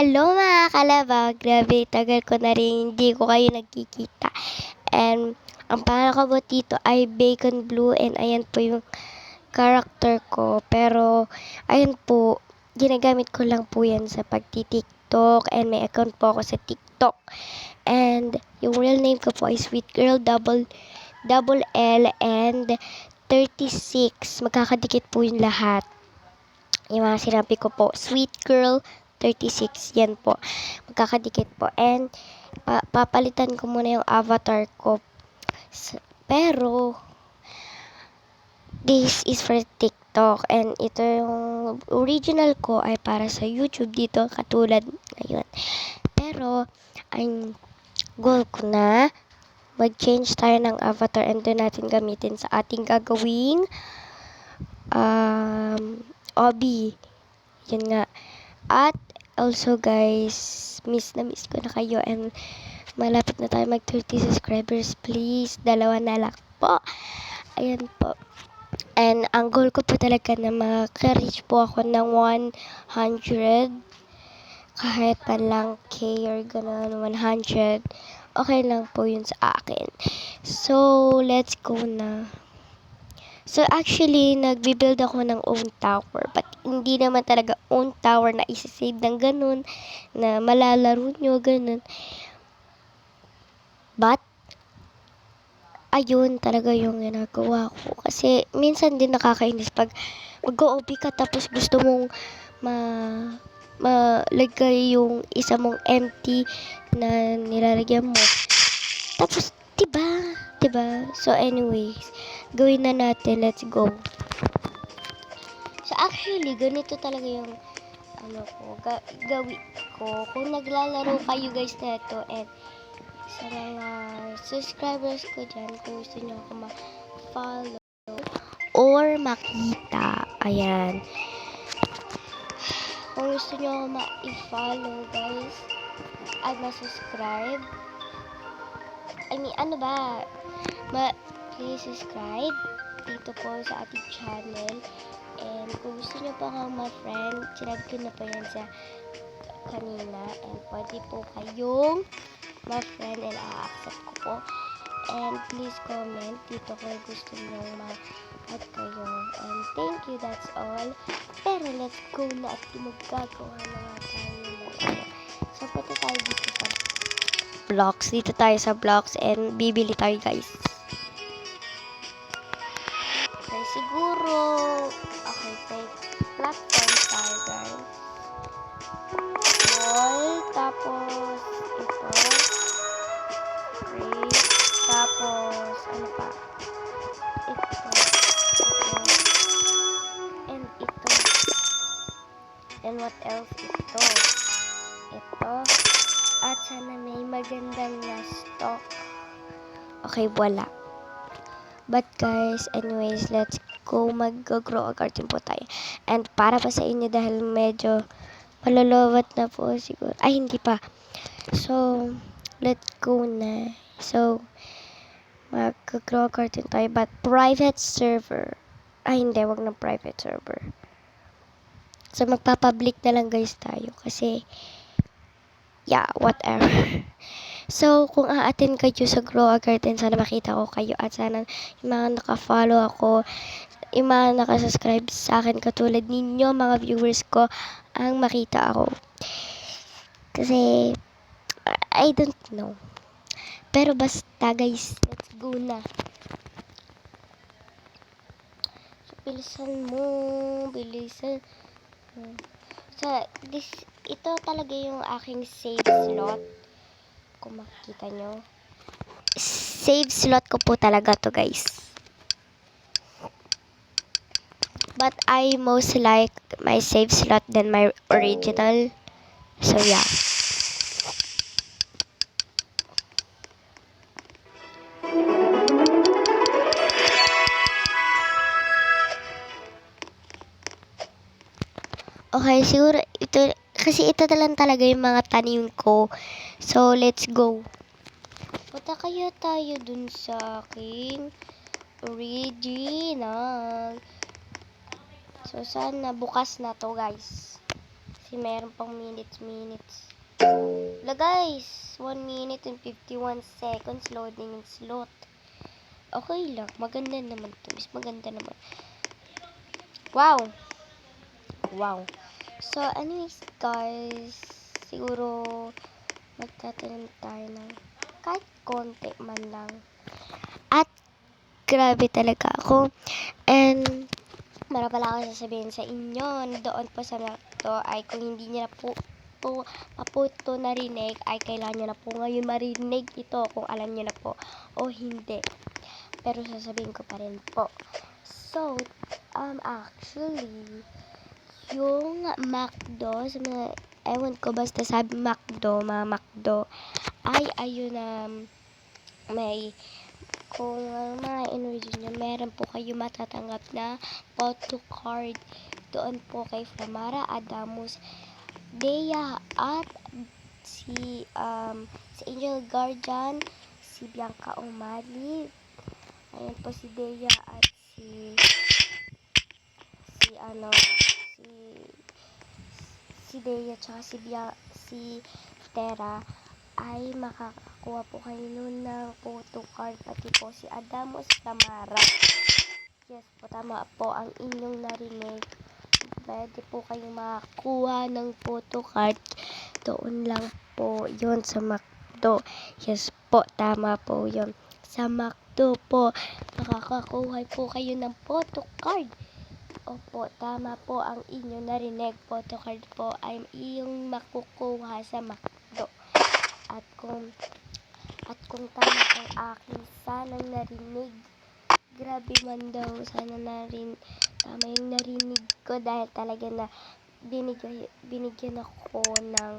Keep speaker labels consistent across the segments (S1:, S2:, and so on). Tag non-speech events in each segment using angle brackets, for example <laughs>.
S1: Hello mga kalabaw! Grabe, tagal ko na rin hindi ko kayo nagkikita. And ang pangalan ko dito ay Bacon Blue and ayan po yung character ko. Pero ayun po, ginagamit ko lang po yan sa pagti-TikTok and may account po ako sa TikTok. And yung real name ko po ay Sweet Girl double double L and 36. Magkakadikit po yung lahat. Yung mga sinabi ko po, Sweet Girl 36. Yan po. Magkakadikit po. And, pa- papalitan ko muna yung avatar ko. Pero, this is for TikTok. And ito yung original ko ay para sa YouTube dito. Katulad ngayon. Pero, ang goal ko na mag-change tayo ng avatar and doon natin gamitin sa ating gagawing um, hobby. Yun nga. At also guys, miss na miss ko na kayo and malapit na tayo mag 30 subscribers. Please, dalawa na lang po. Ayan po. And ang goal ko po talaga na maka-reach po ako ng 100 kahit pa lang K or ganun, 100. Okay lang po yun sa akin. So, let's go na. So, actually, nagbibuild ako ng own tower. But, hindi naman talaga own tower na isi-save ng ganun, na malalaro nyo, ganun. But, ayun talaga yung ginagawa ko. Kasi, minsan din nakakainis pag mag-OP ka tapos gusto mong ma malagay yung isa mong empty na nilalagyan mo. Tapos, diba? Diba? So, anyways, gawin na natin. Let's go. So, actually, ganito talaga yung ano ko, ga- gawin ko. Kung naglalaro kayo guys na ito and sa mga subscribers ko dyan, kung gusto nyo ako ma-follow or makita, ayan. Kung gusto nyo ako ma-follow guys, at ma-subscribe, I mean, ano ba? Ma please subscribe dito po sa ating channel. And kung gusto nyo po akong ma-friend, sinabi ko na po yan sa kanina. And pwede po kayong ma-friend and a-accept ko po. And please comment dito kung gusto nyo ma-add kayo. And thank you, that's all. Pero let's go na at magagawa na nga tayo ano. So, punta tayo dito sa blocks. Dito tayo sa blocks and bibili tayo guys. Siguro, okay, take platform tayo guys. Wall, tapos, ito. Great. Tapos, ano pa? Ito. Ito. And ito. And what else? Ito. Ito. At sana may magandang na stock. Okay, wala. But guys, anyways, let's go mag-grow a garden po tayo. And para pa sa inyo dahil medyo malulowat na po siguro. Ay, hindi pa. So, let's go na. So, mag-grow a garden tayo. But private server. Ay, hindi. Wag na private server. So, magpapublic na lang guys tayo. Kasi, yeah, whatever. <laughs> So, kung a-attend kayo sa Grow a Garden, sana makita ko kayo at sana yung mga naka-follow ako, yung mga nakasubscribe sa akin katulad ninyo, mga viewers ko, ang makita ako. Kasi, I don't know. Pero basta guys, let's go na. Bilisan mo, bilisan. So, this, ito talaga yung aking save slot kung makikita nyo. Save slot ko po talaga to guys. But I most like my save slot than my original. So yeah. Okay, siguro ito, kasi ito na lang talaga yung mga tanim ko. So, let's go. Punta kaya tayo dun sa aking original. So, sana bukas na to, guys. Kasi meron pang minutes, minutes. La guys, 1 minute and 51 seconds loading in slot. Okay lang, maganda naman to. Mas maganda naman. Wow! Wow. So, anyways, guys, siguro magtatanim tayo ng kahit konti man lang. At grabe talaga ako. And Mara pala ako sasabihin sa inyo, doon po sa to ay kung hindi niya po, po paputo narinig, ay kailangan niyo na po ngayon marinig ito kung alam niyo na po o hindi. Pero sasabihin ko pa rin po. So, um, actually, yung McDo, sa mga, ewan ko, basta sabi McDo, mga McDo, ay ayun na may kung uh, mga in-order nyo, meron po kayo matatanggap na photo card. Doon po kay Flamara Adamus Dea at si um, si Angel Guardian si Bianca Umali ayan po si Dea at si si ano si si Dea tsaka si Bia, si Tera ay makakakuha po kayo nun ng photo card pati po si Adamos Tamara. Yes po, tama po ang inyong narinig. Pwede po kayo makakuha ng photo card. Doon lang po yon sa McDo. Yes po, tama po yon Sa McDo po, makakakuha po kayo ng photo card. Opo, tama po ang inyong narinig. Photo card po ay iyong makukuha sa McDo. At kung at kung tama ang aking sanang narinig, grabe man daw, sana narin tama yung narinig ko dahil talaga na binigay, binigyan ako ng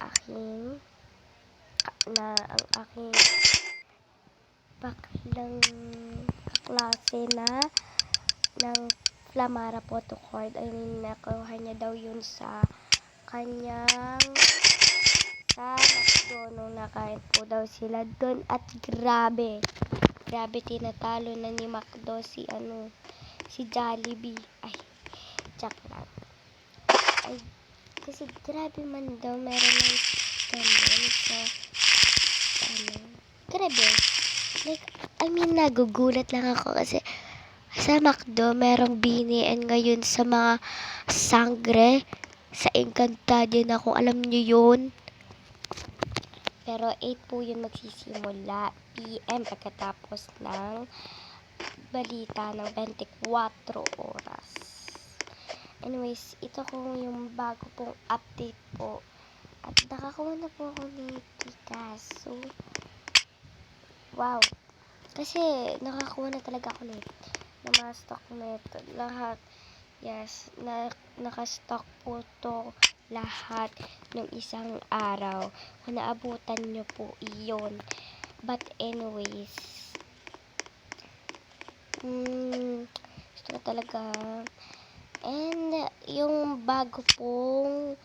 S1: aking na ang aking baklang kaklase na ng Flamara photo card. Ay nakuha niya daw yun sa kanyang sa McDo nung nakain po daw sila doon at grabe grabe tinatalo na ni McDo si ano si Jollibee. Ay tsak lang. Ay kasi grabe man daw meron ng ganun sa ano grabe. Like I mean nagugulat lang ako kasi sa McDo merong bini and ngayon sa mga sangre sa Encantadia na kung alam niyo yun pero 8 po yun magsisimula PM pagkatapos ng balita ng 24 oras. Anyways, ito kung yung bago pong update po. At nakakuha na po ako ni Kikas. So, wow. Kasi nakakuha na talaga ako nito. Ng mga stock nito. Lahat. Yes, na, naka-stock po to lahat ng isang araw. Kung naabutan nyo po iyon. But anyways, mm, gusto ko talaga. And yung bago pong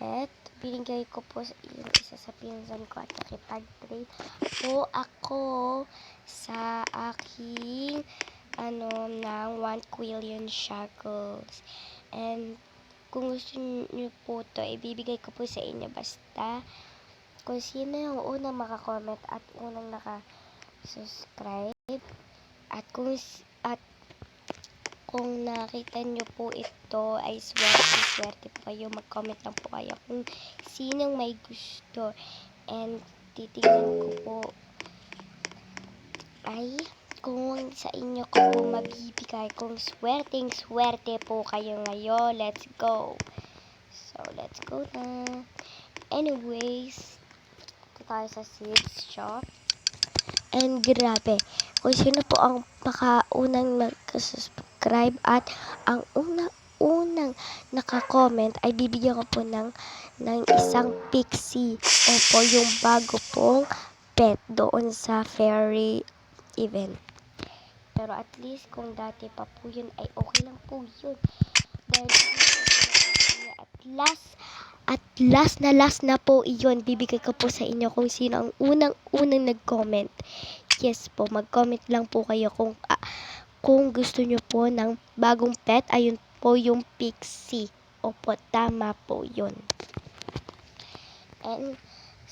S1: pet, binigay ko po sa yung isa sa pinsan ko at nakipag-trade po ako sa aking ano ng 1 quillion shackles. And kung gusto niyo po to, ibibigay ko po sa inyo basta kung sino yung unang makakomment at unang naka-subscribe at kung at kung nakita niyo po ito ay swerte swerte po kayo mag-comment lang po kayo kung sinong may gusto and titingnan ko po ay kung sa inyo ko po mabibigay kung swerteng swerte po kayo ngayon. Let's go. So let's go na. Anyways tayo sa seeds shop. And grabe kung sino po ang makaunang nagka-subscribe at ang unang unang naka-comment ay bibigyan ko po ng ng isang pixie. O po yung bago pong pet doon sa fairy event. Pero at least kung dati pa po yun ay okay lang po yun. Dahil at last at last na last na po iyon bibigay ko po sa inyo kung sino ang unang unang nag-comment. Yes po, mag-comment lang po kayo kung ah, kung gusto nyo po ng bagong pet, ayun po yung pixie. Opo, tama po yun. And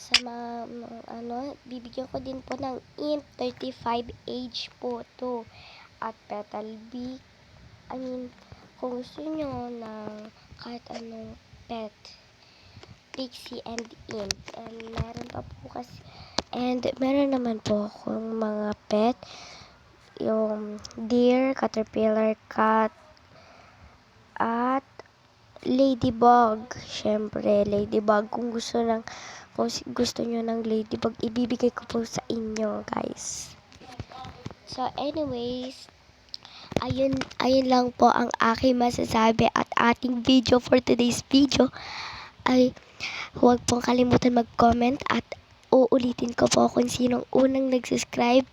S1: sa mga, ano, bibigyan ko din po ng int 35 age po to. At petal B, I mean, kung gusto nyo ng kahit anong pet, pixie and int. And meron pa po kasi, and meron naman po akong mga pet, yung deer, caterpillar, cat, at ladybug. Syempre, ladybug. Kung gusto ng kung gusto nyo ng ladybug, ibibigay ko po sa inyo, guys. So, anyways, ayun, ayun lang po ang aking masasabi at ating video for today's video ay huwag pong kalimutan mag-comment at uulitin ko po kung sinong unang nag-subscribe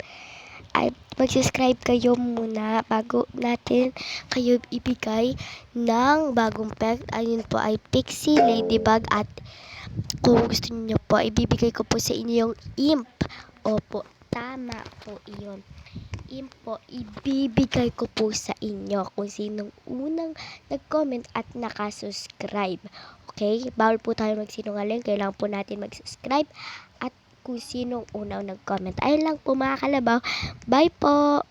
S1: ay mag-subscribe kayo muna bago natin kayo ibigay ng bagong pet. Ayun po ay Pixie, Ladybug at kung gusto niyo po, ibibigay ko po sa inyo yung imp. Opo, tama po iyon. Imp po, ibibigay ko po sa inyo kung sinong unang nag-comment at nakasubscribe. Okay? Bawal po tayo magsinungaling. Kailangan po natin mag-subscribe at kung sinong unang nag-comment. Ayun lang po mga kalabaw. Bye po!